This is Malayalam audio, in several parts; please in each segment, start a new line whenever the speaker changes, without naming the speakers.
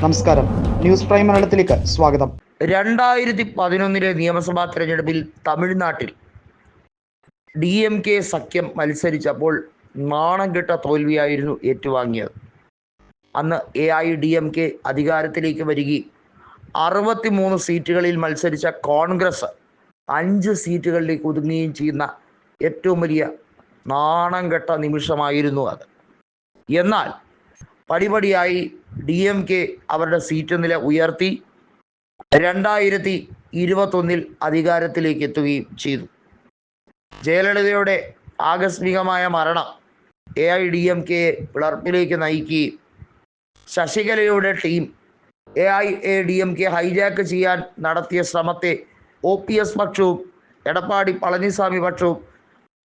നമസ്കാരം. ന്യൂസ് പ്രൈം മലയാളത്തിലേക്ക് സ്വാഗതം.
രണ്ടായിരത്തി പതിനൊന്നിലെ നിയമസഭാ തെരഞ്ഞെടുപ്പിൽ തമിഴ്നാട്ടിൽ ഡി എം കെ സഖ്യം മത്സരിച്ചപ്പോൾ നാണം കെട്ട തോൽവിയായിരുന്നു ഏറ്റുവാങ്ങിയത്. അന്ന് A I D M K അധികാരത്തിലേക്ക് വരികയും അറുപത്തിമൂന്ന് സീറ്റുകളിൽ മത്സരിച്ച കോൺഗ്രസ് അഞ്ച് സീറ്റുകളിലേക്ക് ഒതുങ്ങുകയും ചെയ്യുന്ന ഏറ്റവും വലിയ നാണം കെട്ട നിമിഷമായിരുന്നു അത്. എന്നാൽ പടിപടിയായി ഡി എം കെ അവരുടെ സീറ്റ് നില ഉയർത്തി രണ്ടായിരത്തി ഇരുപത്തൊന്നിൽ അധികാരത്തിലേക്ക് എത്തുകയും ചെയ്തു. ജയലളിതയുടെ ആകസ്മികമായ മരണം A I D M K പിളർപ്പിലേക്ക് നയിക്കുകയും ശശികലയുടെ team A I A D M K hijack ചെയ്യാൻ നടത്തിയ ശ്രമത്തെ ഒ പി എസ് പക്ഷവും എടപ്പാടി പളനിസ്വാമി പക്ഷവും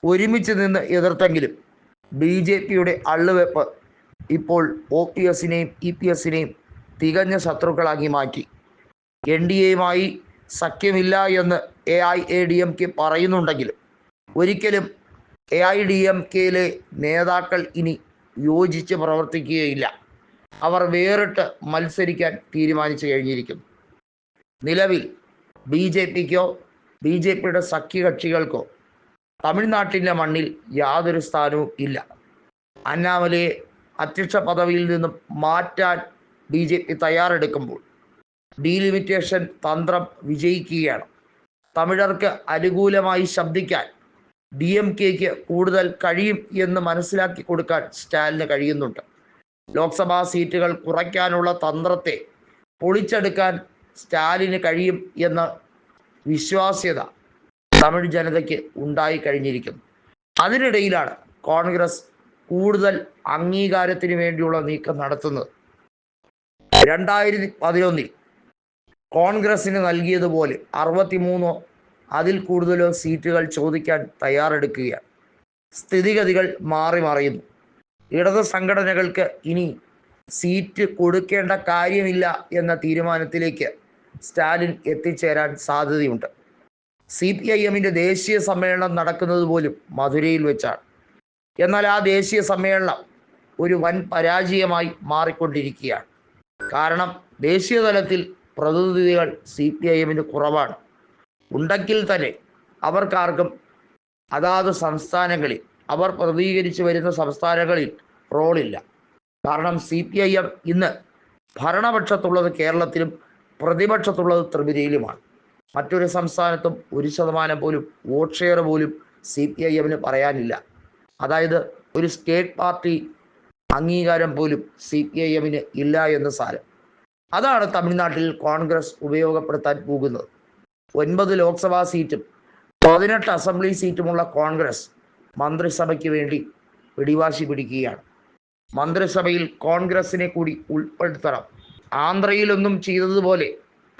ഒരുമിച്ച് നിന്ന് എതിർത്തെങ്കിലും ബി ജെ പിയുടെ അള്ളുവെപ്പ് ഇപ്പോൾ ഒ പി എസിനെയും ഇ പി എസിനെയും തികഞ്ഞ ശത്രുക്കളാക്കി മാറ്റി. എൻ ഡി എയുമായി സഖ്യമില്ല എന്ന് A I A D M K പറയുന്നുണ്ടെങ്കിലും ഒരിക്കലും എ ഐ ഡി എം കെയിലെ നേതാക്കൾ ഇനി യോജിച്ച് പ്രവർത്തിക്കുകയില്ല. അവർ വേറിട്ട് മത്സരിക്കാൻ തീരുമാനിച്ചു കഴിഞ്ഞിരിക്കുന്നു. നിലവിൽ ബി ജെ പിക്കോ ബി ജെ പിയുടെ സഖ്യകക്ഷികൾക്കോ തമിഴ്നാട്ടിന്റെ മണ്ണിൽ യാതൊരു സ്ഥാനവും ഇല്ല. അന്നാമലയെ അധ്യക്ഷ പദവിയിൽ നിന്നും മാറ്റാൻ ബി ജെ പി തയ്യാറെടുക്കുമ്പോൾ ഡീലിമിറ്റേഷൻ തന്ത്രം വിജയിക്കുകയാണ്. തമിഴർക്ക് അനുകൂലമായി ശബ്ദിക്കാൻ ഡി എം കെക്ക് കൂടുതൽ കഴിയും എന്ന് മനസ്സിലാക്കി കൊടുക്കാൻ സ്റ്റാലിന് കഴിയുന്നുണ്ട്. ലോക്സഭാ സീറ്റുകൾ കുറയ്ക്കാനുള്ള തന്ത്രത്തെ പൊളിച്ചെടുക്കാൻ സ്റ്റാലിന് കഴിയും എന്ന വിശ്വാസ്യത തമിഴ് ജനതയ്ക്ക് ഉണ്ടായി കഴിഞ്ഞിരിക്കുന്നു. അതിനിടയിലാണ് കോൺഗ്രസ് കൂടുതൽ അംഗീകാരത്തിന് വേണ്ടിയുള്ള നീക്കം നടത്തുന്നത്. രണ്ടായിരത്തി പതിനൊന്നിൽ കോൺഗ്രസിന് നൽകിയതുപോലെ അറുപത്തിമൂന്നോ അതിൽ കൂടുതലോ സീറ്റുകൾ ചോദിക്കാൻ തയ്യാറെടുക്കുകയാണ്. സ്ഥിതിഗതികൾ മാറി മറിയുന്നു. ഇടത് സംഘടനകൾക്ക് ഇനി സീറ്റ് കൊടുക്കേണ്ട കാര്യമില്ല എന്ന തീരുമാനത്തിലേക്ക് സ്റ്റാലിൻ എത്തിച്ചേരാൻ സാധ്യതയുണ്ട്. സി പി ഐ എമ്മിന്റെ ദേശീയ സമ്മേളനം നടക്കുന്നത് പോലും മധുരയിൽ വെച്ചാണ്. എന്നാൽ ആ ദേശീയ സമ്മേളനം ഒരു വൻ പരാജയമായി മാറിക്കൊണ്ടിരിക്കുകയാണ്. കാരണം ദേശീയ തലത്തിൽ പ്രതിനിധികൾ സി പി ഐ എമ്മിന് കുറവാണ്. ഉണ്ടെങ്കിൽ തന്നെ അവർക്കാർക്കും അതാത് സംസ്ഥാനങ്ങളിൽ അവർ പ്രതികരിച്ചു വരുന്ന സംസ്ഥാനങ്ങളിൽ റോളില്ല കാരണം സി പി ഐ എം ഇന്ന് ഭരണപക്ഷത്തുള്ളത് കേരളത്തിലും പ്രതിപക്ഷത്തുള്ളത് ത്രിപുരയിലുമാണ്. മറ്റൊരു സംസ്ഥാനത്തും ഒരു ശതമാനം പോലും വോട്ട് ഷെയർ പോലും സി പി ഐ എമ്മിന് പറയാനില്ല. അതായത് ഒരു സ്റ്റേറ്റ് പാർട്ടി അംഗീകാരം പോലും സി പി ഐ എമ്മിന് ഇല്ല എന്ന് സാരം. അതാണ് തമിഴ്നാട്ടിൽ കോൺഗ്രസ് ഉപയോഗപ്പെടുത്താൻ പോകുന്നത്. ഒൻപത് ലോക്സഭാ സീറ്റും പതിനെട്ട് അസംബ്ലി സീറ്റുമുള്ള കോൺഗ്രസ് മന്ത്രിസഭയ്ക്ക് വേണ്ടി പിടിവാശി പിടിക്കുകയാണ്. മന്ത്രിസഭയിൽ കോൺഗ്രസിനെ കൂടി ഉൾപ്പെടുത്തണം. ആന്ധ്രയിലൊന്നും ചെയ്തതുപോലെ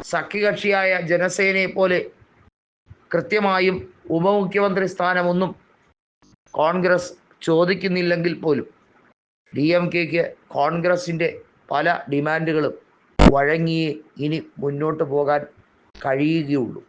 സഖ്യകക്ഷിയായ ജനസേനയെ പോലെ കൃത്യമായും ഉപമുഖ്യമന്ത്രി സ്ഥാനമൊന്നും കോൺഗ്രസ് ചോദിക്കുന്നില്ലെങ്കിൽ പോലും ഡി എം കെക്ക് കോൺഗ്രസിന്റെ പല ഡിമാൻഡുകളും വഴങ്ങിയേ ഇനി മുന്നോട്ട് പോകാൻ കഴിയുകയുള്ളൂ.